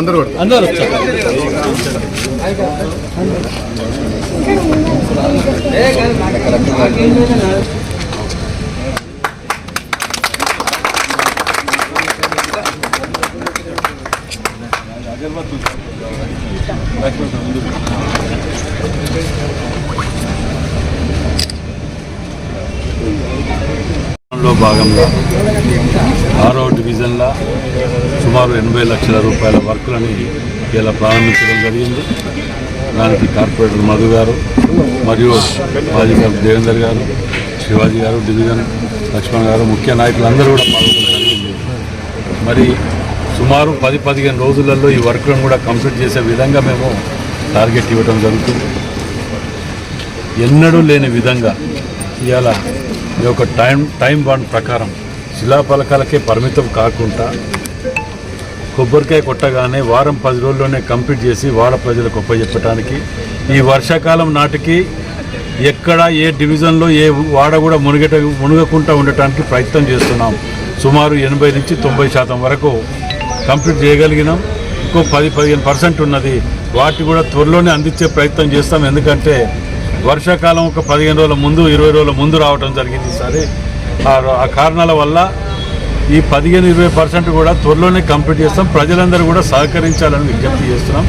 అందరూ అందరు వచ్చారు. లో భాగంగా ఆరో డివిజన్లో సుమారు ఎనభై లక్షల రూపాయల వర్కులని ఇలా ప్రారంభించడం జరిగింది. దానికి కార్పొరేటర్ మధు గారు మరియు మాజీ గారు దేవేందర్ గారు శివాజీ గారు డివిజన్ లక్ష్మణ్ గారు ముఖ్య నాయకులందరూ కూడా పాల్గొనడం జరిగింది. మరి సుమారు పది పదిహేను రోజులలో ఈ వర్క్లను కూడా కంప్లీట్ చేసే విధంగా మేము టార్గెట్ ఇవ్వడం జరుగుతుంది. ఎన్నడూ లేని విధంగా ఇవాళ ఈ యొక్క టైం టైం బాండ్ ప్రకారం శిలాఫలకాలకే పరిమితం కాకుండా కొబ్బరికాయ కొట్టగానే వారం పది రోజుల్లోనే కంప్లీట్ చేసి వాడ ప్రజలకు ఒప్పచెప్పడానికి ఈ వర్షాకాలం నాటికి ఎక్కడ ఏ డివిజన్లో ఏ వాడ కూడా మునిగట మునగకుండా ఉండటానికి ప్రయత్నం చేస్తున్నాం. సుమారు ఎనభై నుంచి తొంభై శాతం వరకు కంప్లీట్ చేయగలిగినాం. ఇంకో పది పదిహేను పర్సెంట్ ఉన్నది. వాటి కూడా త్వరలోనే అందించే ప్రయత్నం చేస్తాం. ఎందుకంటే వర్షాకాలం ఒక పదిహేను రోజుల ముందు ఇరవై రోజుల ముందు రావడం జరిగింది. ఈసారి ఆ కారణాల వల్ల ఈ పదిహేను ఇరవై పర్సెంట్ కూడా త్వరలోనే కంప్లీట్ చేస్తాం. ప్రజలందరూ కూడా సహకరించాలని విజ్ఞప్తి చేస్తున్నాం.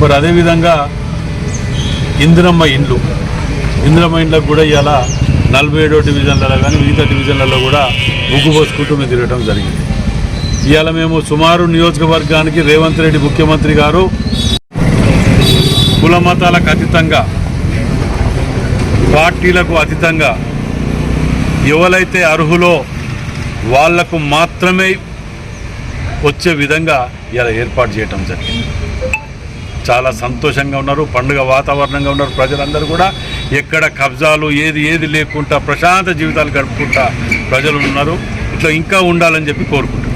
మరి అదేవిధంగా ఇందిరమ్మ ఇండ్లు. ఇందిరమ్మ ఇండ్లకు కూడా ఇవాళ నలభై ఏడో డివిజన్లలో కానీ మిగతా డివిజన్లలో కూడా ముగ్గు పోసుకుంటూ మేము తిరగడం జరిగింది. ఇవాళ మేము సుమారు నియోజకవర్గానికి రేవంత్ రెడ్డి ముఖ్యమంత్రి గారు కుల మతాలకు అతీతంగా పార్టీలకు అతీతంగా ఎవరైతే అర్హులో వాళ్ళకు మాత్రమే వచ్చే విధంగా ఇలా ఏర్పాటు చేయటం జరిగింది. చాలా సంతోషంగా ఉన్నారు. పండుగ వాతావరణంగా ఉన్నారు ప్రజలందరూ కూడా. ఎక్కడ కబ్జాలు ఏది ఏది లేకుండా ప్రశాంత జీవితాలు గడుపుకుంటా ప్రజలు ఉన్నారు. ఇట్లా ఇంకా ఉండాలని చెప్పి కోరుకుంటున్నారు